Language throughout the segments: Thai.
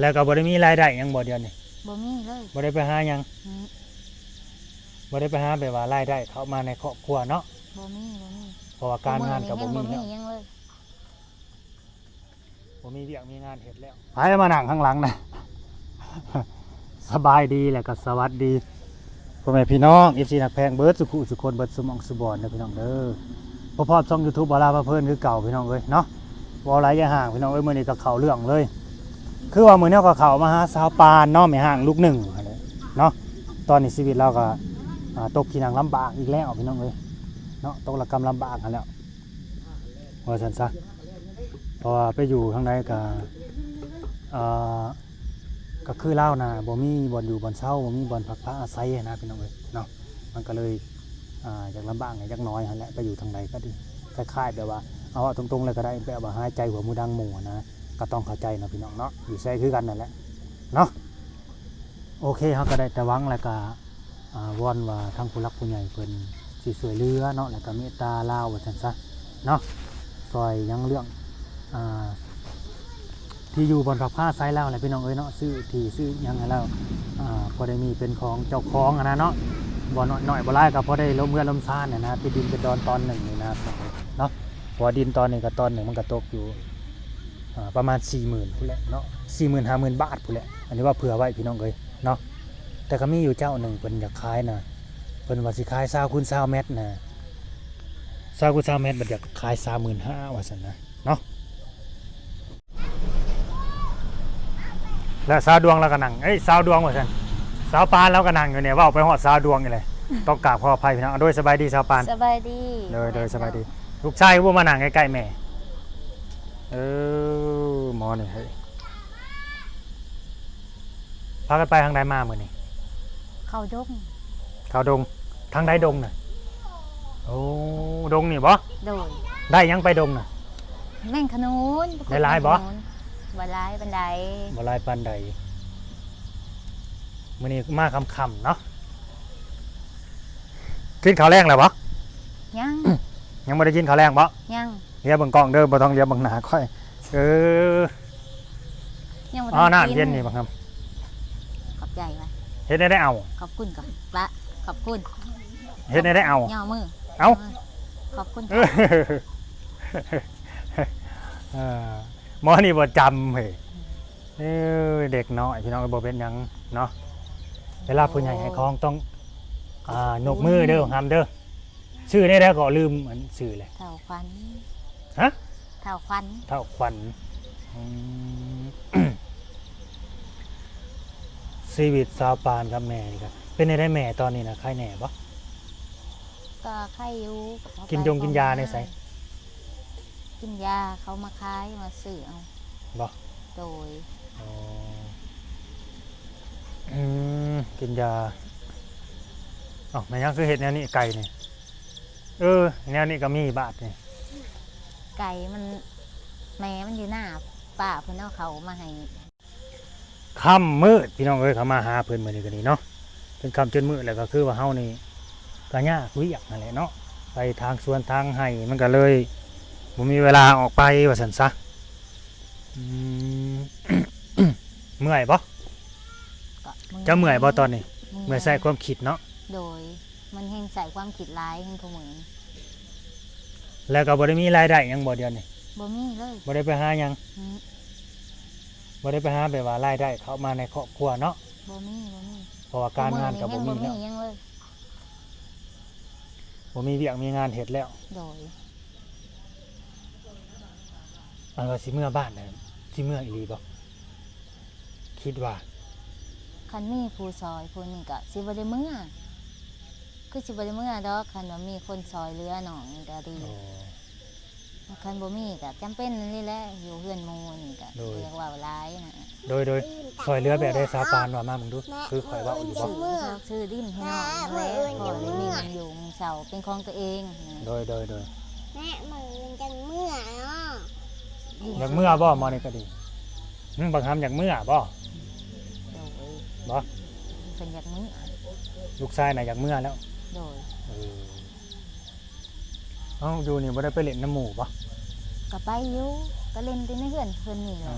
แล้วก็บ่ได้มีรายได้หยังบ่เดียวนี่บ่มีเลยบ่ได้ไปหาหยังอืมบ่ได้ไปหาแบบว่ารายได้เข้ามาในครอบครัวเนาะบ่มีบ่มีเพราะว่าการงานก็บ่มีบ่มีแล้วหยังเลยบ่มีเวียกมีงานเฮ็ดแล้วไปมานั่งข้างหลังนะ สบายดีแล้วก็สวัสดีพ่อแม่พี่น้อง FC นักแพงเบิดสุขุสุคนเบิดสมองสุบอนเด้อพี่น้องเด้อพอพอช่อง YouTube บ่ลาพาเพิ่นคือเก่าพี่น้องเอ้ยเนาะบ่หลายอย่าห่างพี่น้องเอ้ยมื้อนี้ก็เข้าเรื่องเลย คือว่ามื้อนี้ก็เข้ามาหาสาวปานเนาะแม่ห่างลูกหนึ่งเนาะตอนนี้ชีวิตเราก็ตกที่นั่งลำบากอีกแล้วพี่น้องเอ้ยเนาะตกระกรรมลำบากกันแล้วว่าซั่นซะเพราะว่าไปอยู่ทางใดก็อ่าก็คือเล่านะบ่มีบ่อนอยู่บ่อนเช่าบ่มีบ่อนพักผ้าอาศัยนะพี่น้องเอ้ยเนาะมันก็เลยอ่อยากลำบากไงอยากน้อยหั่นแหละไปอยู่ทางใดก็ดีคล้ายๆแบบว่าเอาเอาตรงๆเลยก็ได้แบบว่าหายใจหัวมูดังหมูนะ ก็ต้องเข้าใจนะพี่น้องเนาะอยู่ใช้คือกันนั่นแหละเนาะโอเคเขาก็ได้แต่หวังแล้วก็วอนว่าทางผู้รักผู้ใหญ่เพิ่นสิสวยเรือเนาะแล้วก็เมตตาลาวว่าซั่นซะเนาะซอยยังเรื่องอ่าที่อยู่บนผักผ้าไซส์แล้วแหละพี่น้องเอ้ยเนาะซื้อที่ซื้อยังให้แล้วอ่าพอได้มีเป็นของเจ้าของนะเนาะบ่น้อน้อยบ่หลายก็พอได้ล้มเมื่อล้มซ่านน่ะนะที่ดินเป็นดอนตอนหนึ่งนี่นะเนาะพราะว่าดินตอนหนี้กับตอนหนึ่งมันก็ตกอยู่ ประมาณ 4 0,000ื่นพู้นแหละเนาะสี่หมื่นห้าหมื่นบาทพู้นแหละอันนี้ว่าเผื่อไว้พี่น้องเลยเนาะแต่ก็มีอยู่เจ้าหนึ่งเพิ่นอยากขายนะเพิ่นว่าสิขายซาวคูณซาวเมตรนะซาวคูณซาวเมตรมันอยากขายสามหมื่นห้าว่าสันนะเนาะแล้วสาวดวงเราก็นั่งเอ้ยสาวดวงว่าสันสาวปานเราก็นั่งอยู่เนี่ยเว่าไปหอดสาวดวงนี่เลยต้องกราบขออภัยพี่น้องเอาโดยสบายดีสาวปานสบายดีเลยเลยสบายดี ลูกชายว่ามานั่งใกล้ๆแม่ เออหมอนี่เฮ้ยพากันไปทางใดมาเมื่อนี่เข้าดงเขาดงทางใดดงน่ะโอ้ดงนี่บ่โดยได้ยังไปดงน่ะ แม่งขนุนได้หลายบ่ บ่หลายบันไดบ่หลายปานใดมื่อนี้มาคำคำๆเนาะกินข้าวแรงแล้วบ่ยัง ยังไม่ได้กินข้าวแรงบ่ยัง เลี้ยเบังกล้องเด้อบ่ต้องเลี้ยเบังหนาค่อย เออยังบ่อ๋อทัน้ำกิเย็นนี่บังครับขอบใจไว้เฮ็ดได้ได้เอาขอบคุณก่อนละขอบคุณเฮ็ดได้ได้เอาย่อมือเอ้าขอบคุณเออเออหมอนี่บ่จำเฮ้ยเออเด็กน้อยพี่น้องบ่เป็นหยังเนาะเวลาผู้ใหญ่ให้ของต้องอ่ายกมือเด้อห้ามเด้อชื่อได้แล้วก็ลืมอันชื่อเลยเท่าควัน ฮะ เท่าควันเท่าขวัญอืม ชีวิตสาวปานกับแม่นี่ครับเป็นได้แม่ตอนนี้นะใครแหน่บ่ ก็ไข่อยู่กินยงกินยาในไส กินยาเขามาขายมาซื้อเอาบ่โดยอ๋ออืมกินยาอ๋อแม่ยังคือเห็ดแนวนี้ไก่นี่เออแนวนี้ก็มีบาทนี่ ไก่มันแม่มันอยู่หน้าป้าเพิ่นเอาเขามาให้ค่ำมืดพี่น้องเอ้ยเขามาหาเพิ่นมื้อนี้ก็นี่เนาะเป็นค่ำจนมืดแล้วก็คือว่าเฮานี่ก็ยากวิยากนั่นแหละเนาะไปทางสวนทางไห้มันก็เลยบ่มีเวลาออกไปว่าซั่นซะอืม เมื่อยบ่ก็จะเมื่อยบ่ตอนนี้ เมื่อยใส่ความคิดเนาะ โดย มันแห่งใส่ความคิดร้ายแห่งขมือน แล้วก็บ่ได้มีรายได้หยังบ่เดียวนี่บ่มีเลยบ่ได้ไปหาหยังอืมบ่ได้ไปหาแบบว่ารายได้เข้ามาในครอบครัวเนาะบ่มีบ่มีเพราะว่าการงานก็บ่มีบ่มีแล้วหยังเลยบ่มีเวียกมีงานเฮ็ดแล้วโดยอันว่าสิเมื่อบ้านน่ะสิเมื่ออีหลีบ่คิดว่าคันมีผู้ซอยผู้นี้ก็สิบ่ได้เมื่อ คือสิบ่ได้เมื่อดอกคันว่ามีคนซอยเหลือหนองก็ดีโอ้ คันบ่มีก็จำเป็นนี่แหละอยู่เฮือนหมู่นี่ก็โดย เรียกว่าร้ายนะโดยโดยซอยเรือแบบได้สาปานว่ามามึงดู คือข่อยเว่าอยู่บ่ซื้อเขาซื้อดินให้น้องนั่นแหละพอได้มีเงินอยู่มึงเสาเป็นของตัวเองนะโดยโดยโดยแม่มือจังเมื่อเนาะอยากเมื่อบ่มอนี่ก็ดีหึบางคำอยากเมื่อบ่โดยบ่เป็นอยากมื้อลูกชายน่ะอยากเมื่อแล้ว ดออเอ้าอยู่นี่บ่ได้ไปเล่นน้ำหมูปะก็ไปอยู่ก็เล่นไปในเฮือนเพิ่นนี่แหละ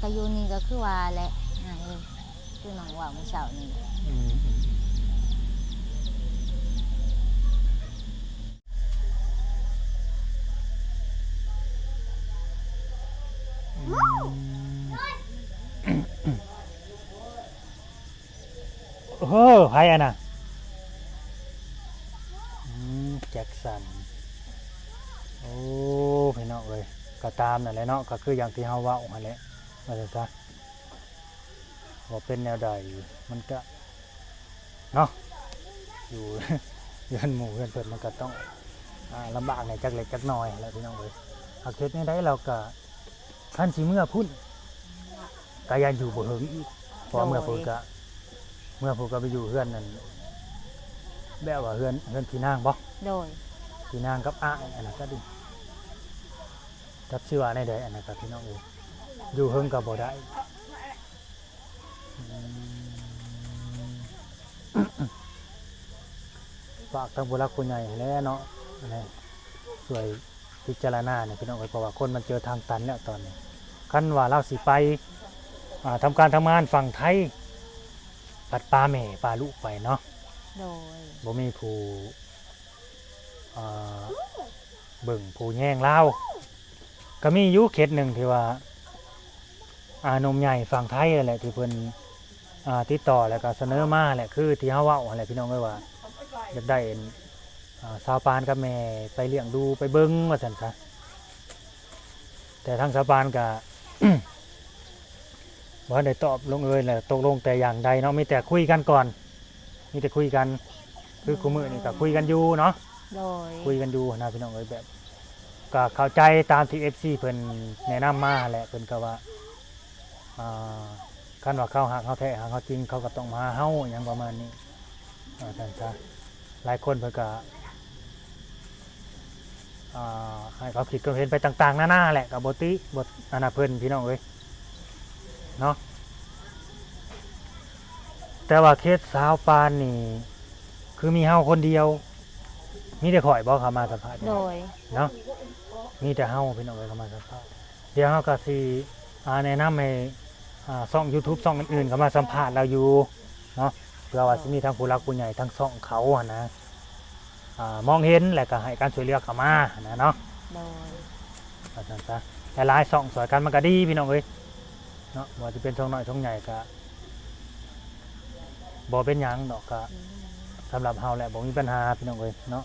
กายูนี่ก็คือว่าแหละอ่าเอคือน้องว่ามื่อเช้านี่อืมอื โอ้โหไพ่อะนะอืมแจ็คสัน โอ้พี่น้องเลยก็ตามนั่นแหละเนาะก็คืออย่างที่เฮาเว่าหั่นแหละว่าจังซะว่าเป็นแนวใดมันก็เนาะอยู่เรือนหมู่เรือนเพิ่นมันก็ต้องอ่าลำบากในจักเล็กจักน้อยแหล้วพี่น้องเลยหากเฮ็ดในได้เราก็คันสิเมื่อพุ่นก็ยังอยู่บ่เฮิงอีกเพราะว่าเมื่อพุ่นก็ เมื่อพุ่นก็ไปอยู่เฮือนนั่นแบบว่าเฮือนเฮือนพี่นางบ่โดยพี่นางกับอ้ายอันนั้นก็ดีจับชื่อว่าในใดอันนั้นก็พี่น้องเองอยู่เฮิงกับบ่ได้อืมฝากทางบุรักผู้ใหญ่แหล้วเนาะอันนี้ช่วยพิจารณาเนี่ยพี่น้องเอ้ยเพราะว่าคนมันเจอทางตันแล้วตอนนี้คันว่าเราสิไปอ่าทำการทำงานฝั่งไทย ปัดปลาแม่ปลาลูกไปเนาะโดยบ่มีผู้เอ่อเบิ่งผู้แย่งเล่าวก็มีอยู่เขตหนึ่งที่ว่าอานมใหญ่ฝั่งไทยนั่นแหละที่เพิ่นอ่าติดต่อแล้วก็เสนอมาแหละคือที่เฮาเว้าหั่นแหละพี่น้องเอ้ยว่าอยากได้เอ็นอ่าสาวปานกับแม่ไปเลี้ยงดูไปเบิ่งว่าซั่นซะแต่ทางสาวปานก็ บ่ได้ตอบลงเอยแหละตกลงแต่อย่างใดเนาะมีแต่คุยกันก่อน มีแต่คุยกัน คือคุมือนี่ก็คุยกันอยู่เนาะโดยคุยกันอยู่นะพี่น้องเอ้ยแบบก็เข้าใจตามที่ FC เพิ่นแนะนำมาแหละเพิ่นก็ว่าอ่าคันว่าเขาหักเขาแท้หักเขาจริงเขาก็ต้องมาหาเฮาอย่างประมาณนี้อ่าท่านซะหลายคนเพิ่นก็อ่าให้เขาคิดก็เห็นไปต่าง ๆ หน้าๆแหละกับบติบทอันนาเพิ่นพี่น้องเอ้ย เนาะแต่ว่าเคสสาวปานนี่ คือมีเฮาคนเดียว มีแต่ข่อยบอกเขามาสัมภาษณ์โดยเนาะมีแต่เฮาพี่น้องเอ้ยเขามาสัมภาษณ์เดี๋ยวเฮาก็สิอ่าแนะนำให้อ่าช่อง YouTube ช่องอื่นๆเขามาสัมภาษณ์เราอยู่เนาะเพื่อว่าสิมีทั้งผู้รักผู้ใหญ่ทั้งช่องเขาอะนะอ่ามองเห็นและก็ให้การช่วยเหลือเขามานะเนาะโดยว่าซั่นซะแต่หลายช่องสวยกันมันก็ดีพี่น้องเอ้ย เนาะบ่ว่าจะเป็นช่องน้อยช่องใหญ่ก็บ่เป็นหยังดอกก็สำหรับเฮาแหละบ่มีปัญหาพี่น้องเอ้ยเนาะ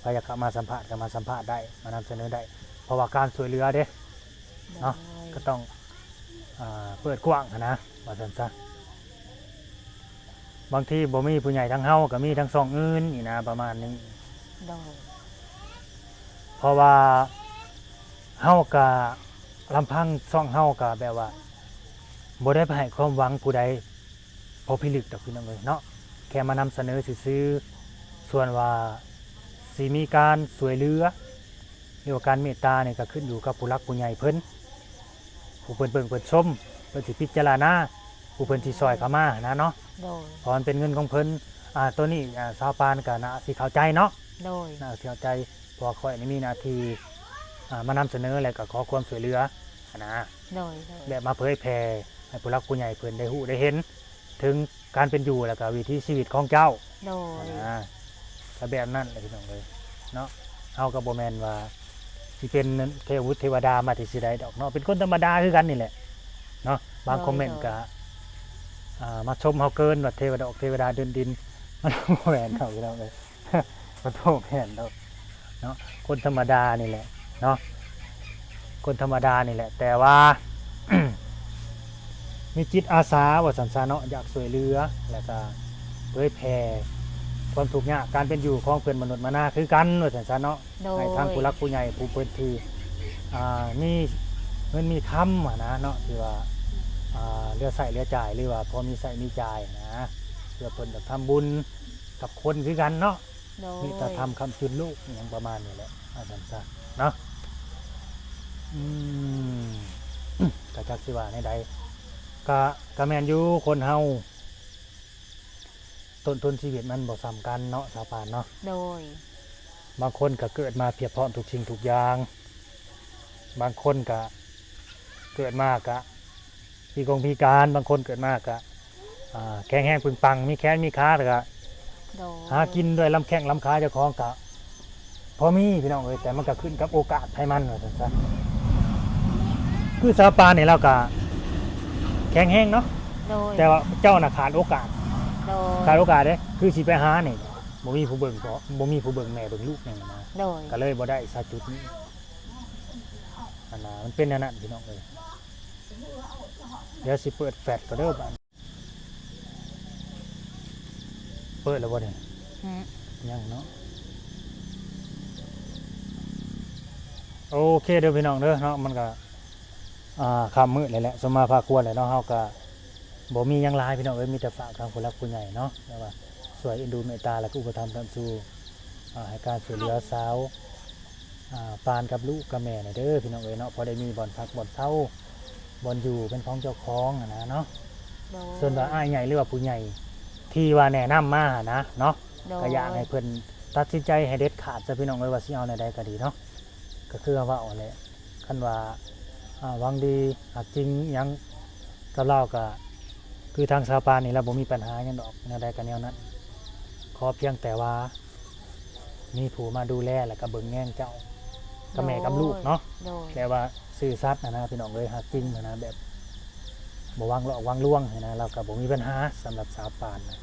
ใครอยากเข้ามาสัมภาษณ์ก็มาสัมภาษณ์ได้ มานำเสนอได้ เพราะว่าการช่วยเหลือเด้ เนาะ ก็ต้องอ่าเปิดกว้างหั้นนะว่าซั่นซะบางทีบ่มีผู้ใหญ่ทั้งเฮาก็มีทั้งสองอื่นนี่นะประมาณนี้โดยเพราะว่าเฮาก็ลำพังซ่องเฮาก็แบบว่า บ่ได้ไปให้ความหวังผู้ใดพอพิลึกดอกพี่น้องเอ้ยเนาะแค่มานำเสนอซื่อๆส่วนว่าสิมีการสวยเหลือหรือว่าการเมตตาเนี่ยก็ขึ้นอยู่กับผู้รักผู้ใหญ่เพิ่นผู้เพิ่นเบิ่งเพิ่นชมเพิ่นสิพิจารณาผู้เพิ่นสิซอยเข้ามานะเนาะโดยเพราะมันเป็นเงินของเพิ่นอ่าตัวนี้อ่าชาวปานก็น่าสิเข้าใจเนาะโดยน่าเสียใจเพราะว่าข่อยนี่มีหน้าที่อ่ามานำเสนอและก็ขอความช่วยเหลือหั้นนะโดยโดย แบบมาเผยแพร่ ให้ผู้รักผู้ใหญ่เพิ่นได้ฮู้ได้เห็น ถึงการเป็นอยู่แล้วก็วิถีชีวิตของเจ้าโดยนะก็แบบนั้นเลยพี่น้องเลยเนาะเฮากับบ่แม่นว่าสิเป็นเทวุฒิเทวดามาที่สิได้ดอกเนาะเป็นคนธรรมดาคือกันนี่แหละเนาะบางคอมเมนต์ก็อ่ามาชมเฮาเกินว่าเทวดาออกเทวดาเดินดินมันบ่แม่นเขาพี่น้องเลยมันโทษแม่นดอกเนาะคนธรรมดานี่แหละเนาะคนธรรมดานี่แหละ แต่ว่า มีจิตอาสาว่าสันสาเนาะอยากช่วยเหลือแล้วก็เผยแผ่ความทุกข์ยากการเป็นอยู่ของเพื่อนมนุษย์มานาคือกันว่าสันสาเนาะโดยให้ทางผู้รักผู้ใหญ่ผู้เปิดที่อ่ามีเงินมีคำอะนะเนาะที่ว่าอ่าเรือใส่เรือจ่ายหรือว่าพอมีใส่มีจ่ายนะเพื่อเพิ่นจะทำบุญกับคนคือกันเนาะ โดยมีแต่ทำคำจุนลูกอย่างประมาณนี้แหละอาจารย์ซะเนาะอืมกะจักสิว่าในใด กะกะแมนอยู่คนเฮาต้นทุนชีวิตมันบ่ซ้ำกันเนาะสาวปานเนาะโดย บางคนก็เกิดมาเพียบพร้อมทุกสิ่งทุกอย่าง บางคนก็เกิดมากะพิกงพิการบางคนเกิดมากก็อ่าแข็งแห้งปึงปัง มีแขนมีขาแล้วก็โดยหากินด้วยลำแข้งลำขาเจ้าของกะพอมีพี่น้องเอ้ยแต่มันก็ขึ้นกับโอกาสให้มันว่าซั่นซะคือสาปานนี่เราก็ แข็งแห้งเนาะโดยแต่ว่าเจ้าน่ะขาดโอกาสโดยขาดโอกาสเด้คือสิไปหานี่บ่มีผู้เบิ่งเพราะบ่มีผู้เบิ่งแม่เบิ่งลูกนี่นะโดยก็เลยบ่ได้ซะจุดนี้อันน่ะมันเป็นอันนั้นพี่น้องเอ้ยเดี๋ยวสิเปิดแฟลชก็เด้อบัดเปิดแล้วบ่เนี่ยอืมยังเนาะโอเคเด้อพี่น้องเด้อเนาะมันก็ อ่าคำมืดเลยแหละสมมาพาควรเลยเนาะเฮาก็บ่มีหยังหลายพี่น้องเอ้ยมีแต่ฝากทางผู้รักผู้ใหญ่เนาะแต่ว่าสวยเอ็นดูเมตตาและก็อุปถัมภ์ตามสู่อ่าให้การช่วยเหลือสาวอ่าปานกับลูกกับแม่เนี่ยเด้อพี่น้องเอ้ยเนาะพอได้มีบ่อนพักบ่อนเช่าบ่อนอยู่เป็นของเจ้าของอะนะเนาะโดยส่วนว่าอ้ายใหญ่หรือว่าผู้ใหญ่ที่ว่าแนะนำมานะเนาะ โดยก็อยากให้เพิ่นตัดสินใจให้เด็ดขาดจะพี่น้องเลยว่าสิเอาในใดก็ดีเนาะก็คือว่าเอาแหละคันว่าอ่า หวังดีหากจริงหยังกับเราก็คือทางสาปานนี่เราบ่มีปัญหาหยังดอกแนวใดก็แนวนั้นขอเพียงแต่ว่า มีผู้มาดูแลแล้วก็เบิ่งแง่งเจ้ากับแม่กับลูกเนาะโดยแต่ว่าซื่อสัตย์นะนะพี่น้องเลยหากจริงนะนะแบบบ่วางหลอกวางล่วงนะเราก็บ่มีปัญหาสำหรับสาวปานนะ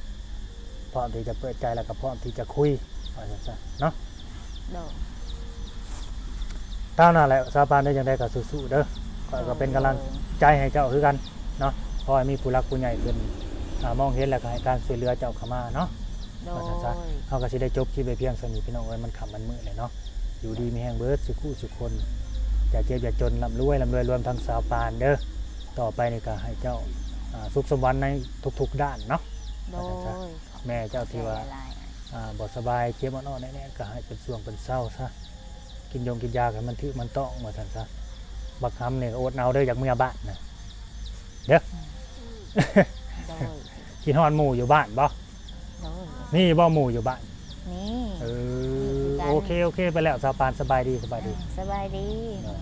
พร้อมที่จะเปิดใจแล้วก็พร้อมที่จะคุยว่าจังซั่นเนาะโดยตามนั้นแหละสาวปานได้จังไดก็สู้ๆเด้อ ข้อยก็เป็นกำลังใจให้เจ้าคือกันเนาะเพราะให้มีผู้รักผู้ใหญ่เพิ่นอ่ามองเห็นแล้วก็ให้การช่วยเหลือเจ้าเข้ามาเนาะ โดว่ายจังซั่นเฮาก็สิได้จบคลิปไปเพียงเท่านี้พี่น้องเอ้ยมันค่ำมันมืดเลยเนาะอยู่ดีมีแฮงเบิดสุขุสุขคนอย่าเจ็บอย่าจนร่ำรวยร่ำรวยรวมทั้งสาวปานเด้อต่อไปนี่ก็ให้เจ้าอ่าสุขสมหวังในทุกๆด้านเนาะ โดยแม่เจ้าที่ว่าหลายอ่าบ่สบายเจ็บอ่อนๆแน่ๆก็ให้เป็นช่วงเป็นเศร้าซะกินยงกินยากันมันถือมันต้องว่าซั่นซะ บักคำเนี่ยอดเอาเด้ออยากเมื่อบ้านนะเด้อๆโดยกินฮอนหมู่อยู่บ้านบ่โดยนี่บ่หมู่อยู่บ้านนี่เออคือกันโอเคโอเคไปแล้วสาวปานสบายดีสบายดี สบายดี เออ